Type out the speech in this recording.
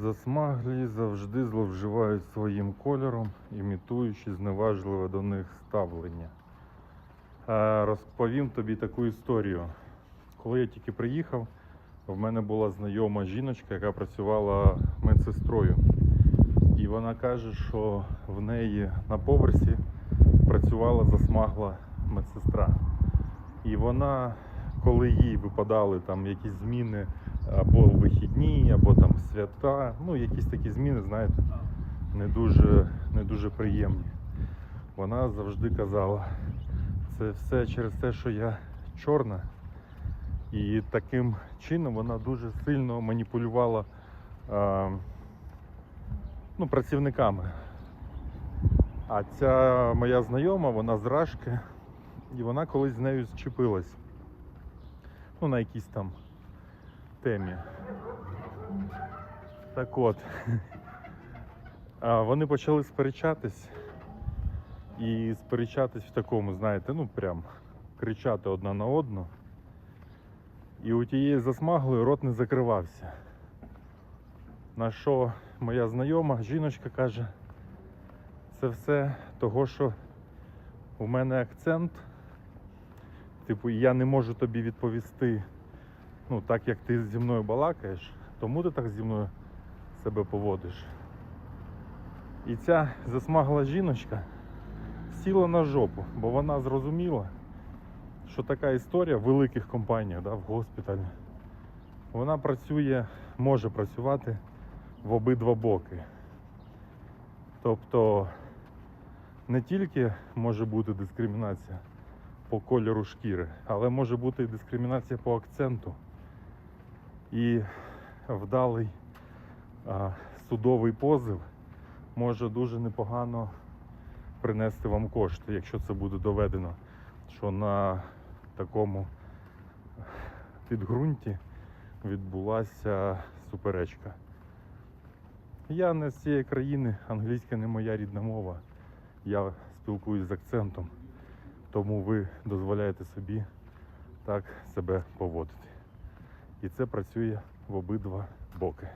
Засмаглі завжди зловживають своїм кольором, імітуючи зневажливе до них ставлення. Е, Розповім тобі таку історію. Коли я тільки приїхав, в мене була знайома жіночка, яка працювала медсестрою. І вона каже, що в неї на поверсі працювала засмагла медсестра. І вона, коли їй випадали там якісь зміни або вихідні, або там свята, ну якісь такі зміни, знаєте, не дуже, не дуже приємні. Вона завжди казала, це все через те, що я чорна. І таким чином вона дуже сильно маніпулювала а, ну, працівниками. А ця моя знайома, вона з Рашки, і вона колись з нею зчепилась. Ну, на якійсь там темі. Так от. Вони почали сперечатись. І сперечатись в такому, знаєте, ну прям кричати одна на одну. І у тієї засмаглої рот не закривався. На що моя знайома жіночка каже, це все того, що у мене акцент. Типу, я не можу тобі відповісти, ну, так як ти зі мною балакаєш, тому ти так зі мною себе поводиш. І ця засмагла жіночка сіла на жопу, бо вона зрозуміла, що така історія в великих компаніях, да, в госпіталі, вона працює, може працювати в обидва боки. Тобто не тільки може бути дискримінація по кольору шкіри, але може бути і дискримінація по акценту. І вдалий а, судовий позов може дуже непогано принести вам кошти, якщо це буде доведено, що на такому підґрунті відбулася суперечка. Я не з цієї країни, англійська не моя рідна мова. Я спілкуюсь з акцентом, тому ви дозволяєте собі так себе поводити. І це працює в обидва боки.